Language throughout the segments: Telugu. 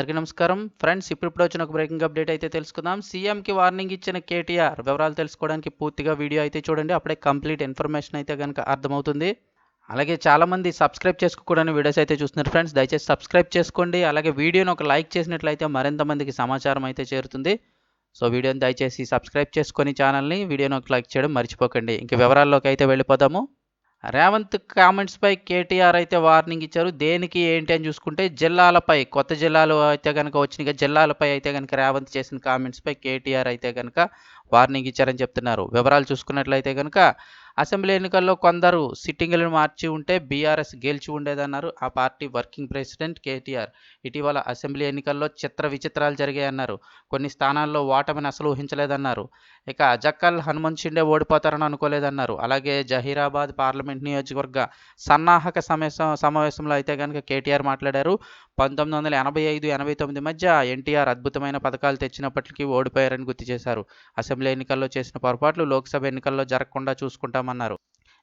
అందరికీ నమస్కారం. ఫ్రెండ్స్ ఇప్పుడు వచ్చిన ఒక బ్రేకింగ్ అప్డేట్ అయితే తెలుసుకుందాం. సీఎంకి వార్నింగ్ ఇచ్చిన కేటీఆర్ వివరాలు తెలుసుకోవడానికి పూర్తిగా వీడియో అయితే చూడండి. అప్పుడే కంప్లీట్ ఇన్ఫర్మేషన్ అయితే కనుక అర్థమవుతుంది. అలాగే చాలామంది సబ్స్క్రైబ్ చేసుకోకూడని వీడియోస్ అయితే చూస్తున్నారు ఫ్రెండ్స్. దయచేసి సబ్స్క్రైబ్ చేసుకోండి. అలాగే వీడియోని ఒక లైక్ చేసినట్లయితే మరింత మందికి సమాచారం అయితే చేరుతుంది. సో వీడియోని దయచేసి సబ్స్క్రైబ్ చేసుకొని ఛానల్ని వీడియోని ఒక లైక్ చేయడం మర్చిపోకండి. ఇంక వివరాల్లోకి అయితే వెళ్ళిపోదాము. రేవంత్ కామెంట్స్పై కేటీఆర్ అయితే వార్నింగ్ ఇచ్చారు. దేనికి ఏంటి అని చూసుకుంటే జిల్లాలపై కొత్త జిల్లాలు అయితే కనుక వచ్చినాయి జిల్లాలపై అయితే కనుక రేవంత్ చేసిన కామెంట్స్పై కేటీఆర్ అయితే కనుక వార్నింగ్ ఇచ్చారని చెప్తున్నారు. వివరాలు చూసుకున్నట్లయితే కనుక అసెంబ్లీ ఎన్నికల్లో కొందరు సిట్టింగులను మార్చి ఉంటే బీఆర్ఎస్ గెలిచి ఉండేదన్నారు. ఆ పార్టీ వర్కింగ్ ప్రెసిడెంట్ కేటీఆర్. ఇటీవల అసెంబ్లీ ఎన్నికల్లో చిత్ర విచిత్రాలు జరిగాయన్నారు. కొన్ని స్థానాల్లో ఓటమిని అసలు ఊహించలేదన్నారు. ఇక అజక్కల్ హనుమంత్ షిండే ఓడిపోతారని అనుకోలేదన్నారు. అలాగే జహీరాబాద్ పార్లమెంట్ నియోజకవర్గ సన్నాహక సమావేశం సమావేశంలో అయితే కనుక కేటీఆర్ మాట్లాడారు. పంతొమ్మిది వందల ఎనభై ఐదు ఎనభై తొమ్మిది మధ్య ఎన్టీఆర్ అద్భుతమైన పథకాలు తెచ్చినప్పటికీ ఓడిపోయారని గుర్తు చేశారు. అసెంబ్లీ ఎన్నికల్లో చేసిన పొరపాట్లు లోక్సభ ఎన్నికల్లో జరగకుండా చూసుకుంటాం చేస్తామన్నారు.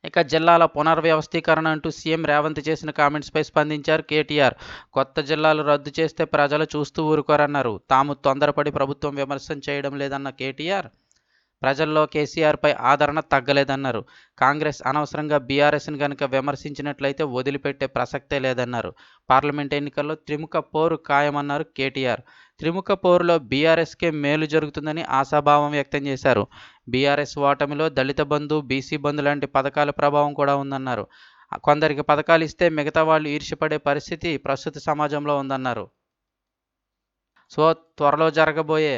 ఇక జిల్లాల పునర్వ్యవస్థీకరణ అంటూ సీఎం రేవంత్ చేసిన కామెంట్స్పై స్పందించారు కేటీఆర్. కొత్త జిల్లాలు రద్దు చేస్తే ప్రజలు చూస్తూ ఊరుకోరన్నారు. తాము తొందరపడి ప్రభుత్వం విమర్శన చేయడం లేదన్న కేటీఆర్ ప్రజల్లో కేసీఆర్పై ఆదరణ తగ్గలేదన్నారు. కాంగ్రెస్ అనవసరంగా బీఆర్ఎస్ని కనుక విమర్శించినట్లయితే వదిలిపెట్టే ప్రసక్తే లేదన్నారు. పార్లమెంట్ ఎన్నికల్లో త్రిముఖ పోరు ఖాయమన్నారు కేటీఆర్. త్రిముఖ పోరులో బీఆర్ఎస్కే మేలు జరుగుతుందని ఆశాభావం వ్యక్తం చేశారు. బీఆర్ఎస్ ఓటమిలో దళిత బంధు బీసీ బంధు లాంటి పథకాల ప్రభావం కూడా ఉందన్నారు. కొందరికి పథకాలు ఇస్తే మిగతా వాళ్ళు ఈర్ష్యపడే పరిస్థితి ప్రస్తుత సమాజంలో ఉందన్నారు. సో త్వరలో జరగబోయే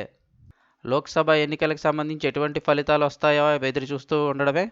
లోక్సభ ఎన్నికలకు సంబంధించి ఎటువంటి ఫలితాలు వస్తాయో ఎదురు చూస్తూ ఉండడమే